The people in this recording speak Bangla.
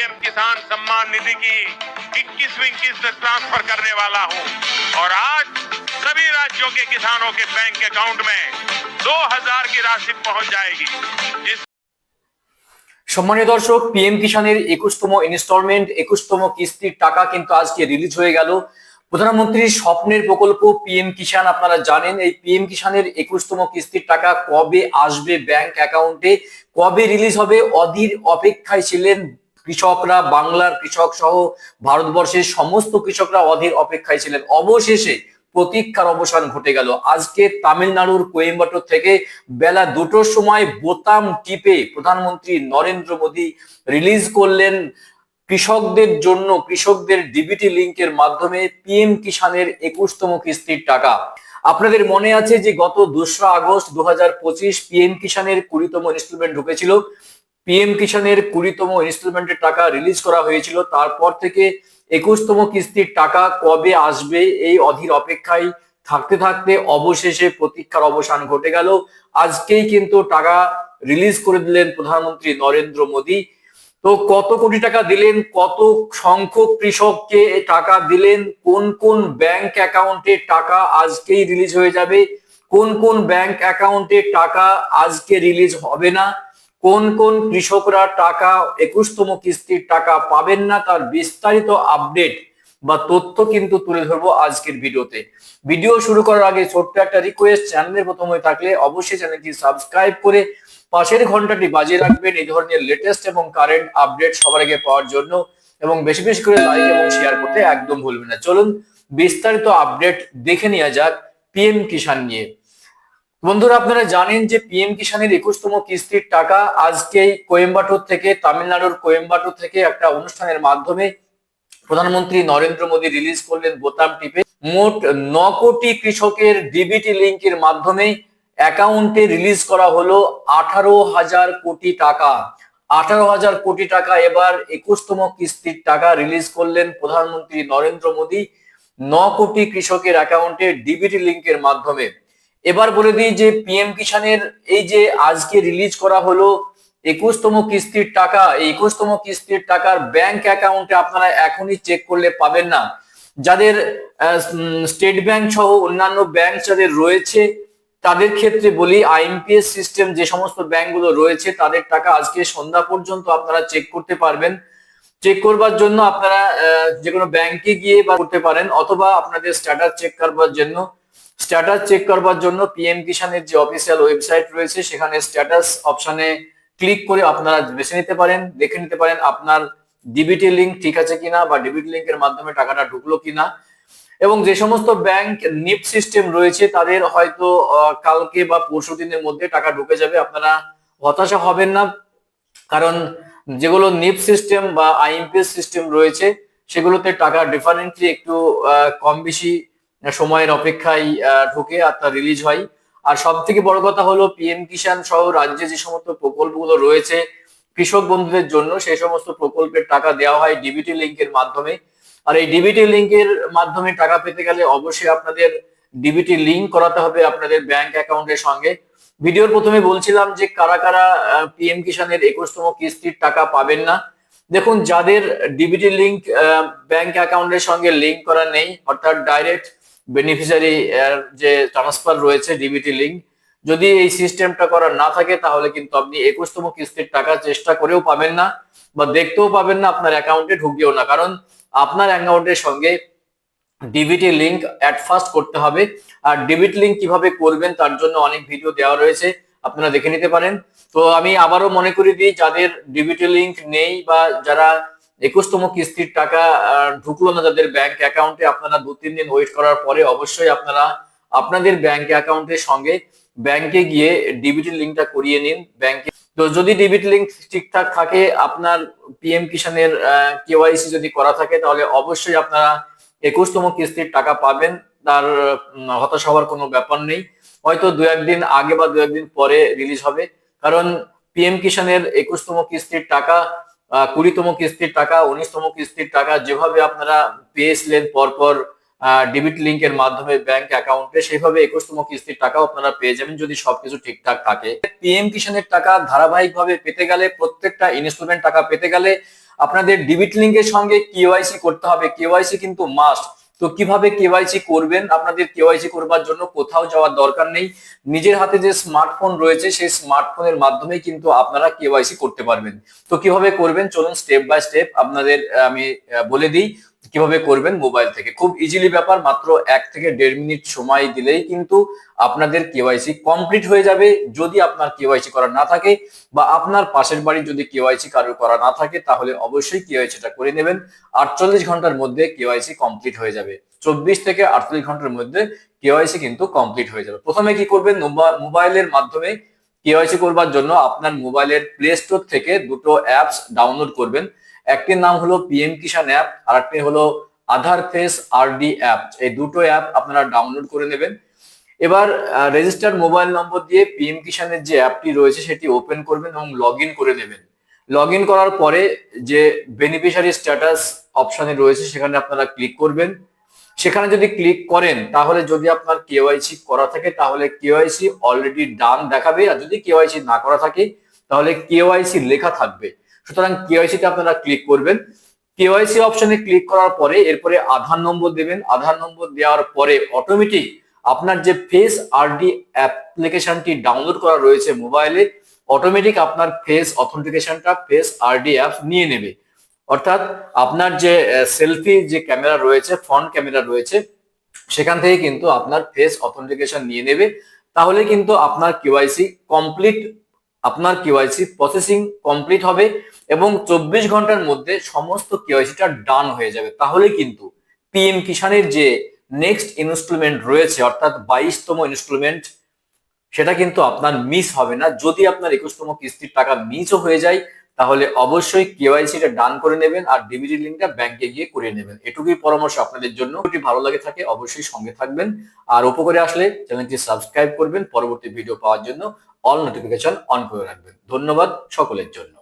पीएम किसान सम्मान निधि की 21वीं किस्त ट्रांसफर करने वाला हूं और आज सभी राज्यों के किसानों के बैंक अकाउंट में 2000 की राशि पहुंच जाएगी जिस সম্মানীয় দর্শক পিএম কিষানের একুশতম ইনস্টলমেন্ট একুশতম কিস্তির টাকা কিন্তু আজকে রিলিজ হয়ে গেল প্রধানমন্ত্রীর স্বপ্নের প্রকল্প পিএম কিষান আপনারা জানেন এই পিএম কিষানের একুশতম কিস্তির টাকা কবে আসবে ব্যাংক অ্যাকাউন্টে কবে রিলিজ হবে অধীর অপেক্ষায় ছিলেন কৃষকরা, বাংলার কৃষক সহ ভারতবর্ষের সমস্ত কৃষকরা অধীর অপেক্ষায় ছিলেন। অবশেষে প্রতীক্ষার অবসান ঘটে গেল। আজকে তামিলনাড়ুর কোয়েম্বাটোর থেকে বেলা দুটোর সময় বোতাম টিপে প্রধানমন্ত্রী নরেন্দ্র মোদী রিলিজ করলেন কৃষকদের জন্য, কৃষকদের ডিবিটি লিংকের মাধ্যমে পিএম কিষানের একুশতম কিস্তির টাকা। আপনাদের মনে আছে যে গত দোসরা আগস্ট দু হাজার পঁচিশ পিএম কিষানের কুড়িতম ইনস্টলমেন্ট ঢুকেছিল? পিএম কিষানের কুড়িতম ইনস্টলমেন্টের টাকা রিলিজ করা হয়েছিল। তারপর থেকে একুশতম কিস্তির টাকা কবে আসবে এই অধীর অপেক্ষায় থাকতে থাকতে অবশেষে প্রতীক্ষার অবসান ঘটে গেল। আজকেই কিন্তু টাকা রিলিজ করে দিলেন প্রধানমন্ত্রী নরেন্দ্র মোদী। তো কত কোটি টাকা দিলেন? কত সংখ্যক কৃষককে টাকা দিলেন? কোন কোন ব্যাংক অ্যাকাউন্টে টাকা আজকেই রিলিজ হয়ে যাবে? কোন কোন ব্যাংক অ্যাকাউন্টে টাকা আজকে রিলিজ হবে না? কোন কোন কৃষকরা টাকা, একুশতম কিস্তির টাকা পাবেন না তার বিস্তারিত আপডেট বা তথ্য কিন্তু তুলে ধরবো আজকের ভিডিওতে। ভিডিও শুরু করার আগে ছোট্ট একটা রিকোয়েস্ট চ্যানেলের প্রথম হয়ে থাকলে অবশ্যই চ্যানেলটি সাবস্ক্রাইব করে পাশের ঘন্টাটি বাজিয়ে রাখবেন এই ধরনের লেটেস্ট এবং কারেন্ট আপডেট সবার আগে পাওয়ার জন্য এবং বেশি বেশি করে লাইক এবং শেয়ার করতে একদম ভুলবেন না। চলুন বিস্তারিত আপডেট দেখে নেওয়া যাক পিএম কিষান নিয়ে। বন্ধুরা, আপনারা জানেন যে পিএম কিষানের একুশতম কিস্তির টাকা আজকেই কোয়েম্বাটোর থেকে, তামিলনাড়ুর কোয়েম্বাটোর থেকে একটা অনুষ্ঠানের মাধ্যমে প্রধানমন্ত্রী নরেন্দ্র মোদী রিলিজ করলেন বোতাম টিপে। মোট ন কোটি কৃষকের ডিবিটি লিঙ্কের মাধ্যমে অ্যাকাউন্টে রিলিজ করা হলো আঠারো হাজার কোটি টাকা। আঠারো হাজার কোটি টাকা এবার একুশতম কিস্তির টাকা রিলিজ করলেন প্রধানমন্ত্রী নরেন্দ্র মোদী। ন কোটি কৃষকের অ্যাকাউন্টে ডিবিটি লিঙ্কের মাধ্যমে। এবার বলে দিই যে পিএম কিষানের এই যে আজকে রিলিজ করা হলো একুশতম কিস্তির টাকা, এই একুশতম কিস্তির টাকার ব্যাংক অ্যাকাউন্টে আপনারা এখনই চেক করলে পাবেন না। যাদের স্টেট ব্যাংক সহ অন্যান্য ব্যাংক যাদের রয়েছে, তাদের ক্ষেত্রে বলি আইএমপিএস সিস্টেম যে সমস্ত ব্যাংকগুলো রয়েছে, তাদের টাকা আজকে সন্ধ্যা পর্যন্ত আপনারা চেক করতে পারবেন। চেক করবার জন্য আপনারা যে কোনো ব্যাংকে গিয়ে বা করতে পারেন, অথবা আপনাদের স্ট্যাটাস চেক করবার জন্য স্ট্যাটাস চেক করবার জন্য পিএম কিষানের যে অফিসিয়াল ওয়েবসাইট রয়েছে, সেখানে স্ট্যাটাস অপশনে ক্লিক করে আপনারা বেছে নিতে পারেন, দেখে নিতে পারেন আপনার ডিবিটি লিঙ্ক ঠিক আছে কিনা বা ডিবিটি লিঙ্কের মাধ্যমে টাকাটা ঢুকলো কিনা। এবং যে সমস্ত ব্যাংক নিপ সিস্টেম রয়েছে, তাদের হয়তো কালকে বা পরশু দিনের মধ্যে টাকা ঢুকে যাবে, আপনারা হতাশা হবেন না। কারণ যেগুলো নিপ সিস্টেম বা আইএমপিএস সিস্টেম রয়েছে, সেগুলোতে টাকা ডিফারেন্টলি একটু কম বেশি সময়ের অপেক্ষায় ঢুকে আর তা রিলিজ হয়। আর সব থেকে বড় কথা হলো পিএম কিষাণ সহ রাজ্যে যে সমস্ত প্রকল্পগুলো রয়েছে, কৃষক বন্ধুদের জন্য সেই সমস্ত প্রকল্পের টাকা দেওয়া হয় ডিবিটি লিঙ্কের মাধ্যমে। আর এই ডিবিটি লিঙ্কের মাধ্যমে টাকা পেতে গেলে অবশ্যই আপনাদের ডিবিটি লিঙ্ক করাতে হবে আপনাদের ব্যাংক অ্যাকাউন্টের সঙ্গে। ভিডিওর প্রথমে বলছিলাম যে কারা কারা পিএম কিষানের একুশতম কিস্তির টাকা পাবেন না। দেখুন, যাদের ডিবিটি লিঙ্ক ব্যাংক অ্যাকাউন্টের সঙ্গে লিঙ্ক করা নেই, অর্থাৎ ডাইরেক্ট বেনিফিশিয়ারি যে ট্রান্সফার রয়েছে ডিবিটি লিঙ্ক যদি এই সিস্টেমটা করা না থাকে, তাহলে কিন্তু আপনি একুশতম কিস্তির টাকা চেষ্টা করেও পাবেন না বা দেখতেও পাবেন না আপনার অ্যাকাউন্টে ঢুকিও না। কারণ আপনার অ্যাকাউন্টের সঙ্গে ডিবিটি লিঙ্ক অ্যাট ফার্স্ট করতে হবে। আর ডিবিট লিঙ্ক কীভাবে করবেন, তার জন্য অনেক ভিডিও দেওয়া রয়েছে, আপনারা দেখে নিতে পারেন। তো আমি আবারও মনে করি দিই, যাদের ডিবিটি লিঙ্ক নেই বা যারা একুশতম কিস্তির টাকা ঢুকলো না যাদের ব্যাংক অ্যাকাউন্টে আপনারা দু, তিন দিন ওয়েট করার পরে অবশ্যই আপনারা আপনাদের ব্যাংক অ্যাকাউন্টের সঙ্গে ব্যাংকে গিয়ে ডিবিটি লিঙ্কটা করিয়ে নিন। ব্যাংকে তো যদি ডিবিট লিঙ্ক ঠিকঠাক থাকে, আপনার পিএম কিষানের কেওয়াইসি যদি করা থাকে, তাহলে অবশ্যই আপনারা একুশতম কিস্তির টাকা পাবেন। তার হতাশ হওয়ার কোনো ব্যাপার নেই। হয়তো দু একদিন আগে বা দু একদিন পরে রিলিজ হবে। কারণ পিএম কিষানের একুশতম কিস্তির টাকা কুড়িতম কিস্তির টাকা, উনিশতম কিস্তির টাকা, যেভাবে আপনারা পেয়েছিলেন পরপর ডেবিট লিঙ্কের মাধ্যমে ব্যাংক অ্যাকাউন্টে সেইভাবে একুশতম কিস্তির টাকাও আপনারা পেয়ে যাবেন যদি সবকিছু ঠিকঠাক থাকে। পিএম কিষানের টাকা ধারাবাহিকভাবে পেতে গেলে, প্রত্যেকটা ইনস্টলমেন্ট টাকা পেতে গেলে, আপনাদের ডেবিট লিঙ্কের সঙ্গে কেওয়াইসি করতে হবে। কেওয়াইসি কিন্তু মাস্ট তো কীভাবে কেওয়াইসি করবেন? আপনাদের কেওয়াইসি করবার জন্য কোথাও যাওয়ার দরকার নেই। নিজের হাতে যে স্মার্টফোন রয়েছে, সেই স্মার্টফোনের মাধ্যমে কিন্তু আপনারা কেওয়াইসি করতে পারবেন। তো কীভাবে করবেন? চলুন স্টেপ বাই স্টেপ আপনাদের, আমি বলে দিই। কীভাবে করবেন মোবাইল থেকে? খুব ইজিলি ব্যাপার, মাত্র এক থেকে দেড় মিনিট সময় দিলেই কিন্তু আপনাদের কেওয়াইসি কমপ্লিট হয়ে যাবে। যদি আপনার কেওয়াইসি করা না থাকে বা আপনার পাশের বাড়ি যদি কেওয়াইসি কারও করা না থাকে, তাহলে অবশ্যই কেওয়াইসিটা করে নেবেন। আটচল্লিশ ঘণ্টার মধ্যে কেওয়াইসি কমপ্লিট হয়ে যাবে। চব্বিশ থেকে আটচল্লিশ ঘণ্টার মধ্যে কেওয়াইসি কিন্তু কমপ্লিট হয়ে যাবে। প্রথমে কি করবেন? মোবা- মোবাইলের মাধ্যমে কেওয়াইসি করবার জন্য আপনার মোবাইলের প্লে স্টোর থেকে দুটো অ্যাপস ডাউনলোড করবেন। একটির নাম হলো পিএম কিষান অ্যাপ আর একটি হলো আধার ফেস আরডি অ্যাপ। এই দুটো অ্যাপ আপনারা ডাউনলোড করে নেবেন। এবার রেজিস্টার্ড মোবাইল নম্বর দিয়ে পিএম কিষানের যে অ্যাপটি রয়েছে সেটি ওপেন করবেন এবং লগ করে নেবেন। লগ করার পরে যে বেনিফিশিয়ারি স্ট্যাটাস অপশনে রয়েছে সেখানে আপনারা ক্লিক করবেন। সেখানে যদি ক্লিক করেন, তাহলে যদি আপনার কেওয়াইসি করা থাকে, তাহলে কেওয়াইসি অলরেডি ডান দেখাবে। আর যদি কেওয়াইসি না করা থাকে, তাহলে কেওয়াইসি লেখা থাকবে। সুতরাং কেওয়াইসি তে আপনারা ক্লিক করবেন। কেওয়াইসি অপশনে ক্লিক করার পরে এরপরে আধার নম্বর দেবেন। আধার নম্বর দেওয়ার পরে অটোমেটিক আপনার যে ফেস আরডি অ্যাপ্লিকেশনটি ডাউনলোড করা রয়েছে মোবাইলে অটোমেটিক আপনার ফেস অথেন্টিকেশনটা ফেস আরডি অ্যাপ নিয়ে নেবে। অর্থাৎ আপনার যে সেলফি যে ক্যামেরা রয়েছে ফ্রন্ট ক্যামেরা রয়েছে, সেখান থেকে কিন্তু আপনার ফেস অথেন্টিকেশন নিয়ে নেবে। তাহলে কিন্তু আপনার কেওয়াইসি কমপ্লিট আপনার কেওয়াইসি প্রসেসিং কমপ্লিট হবে। এবং চব্বিশ ঘণ্টার মধ্যে সমস্ত কেওয়াইসিটা ডান হয়ে যাবে। তাহলে কিন্তু পিএম কিষানের যে নেক্সট ইনস্টলমেন্ট রয়েছে, অর্থাৎ বাইশতম ইনস্টলমেন্ট সেটা কিন্তু আপনার মিস হবে না। যদি আপনার একুশতম কিস্তির টাকা মিসও হয়ে যায়, তাহলে অবশ্যই কেওয়াইসিটা ডান করে নেবেন আর ডিবিটি লিঙ্কটা ব্যাংকে গিয়ে করে নেবেন। এটুকুই পরামর্শ আপনাদের জন্য। যদি ভালো লাগে থাকে অবশ্যই সঙ্গে থাকবেন। আর উপকারে আসলে চ্যানেলটি সাবস্ক্রাইব করবেন। পরবর্তী ভিডিও পাওয়ার জন্য অল নোটিফিকেশন অন করে রাখবেন। ধন্যবাদ সকলের জন্য।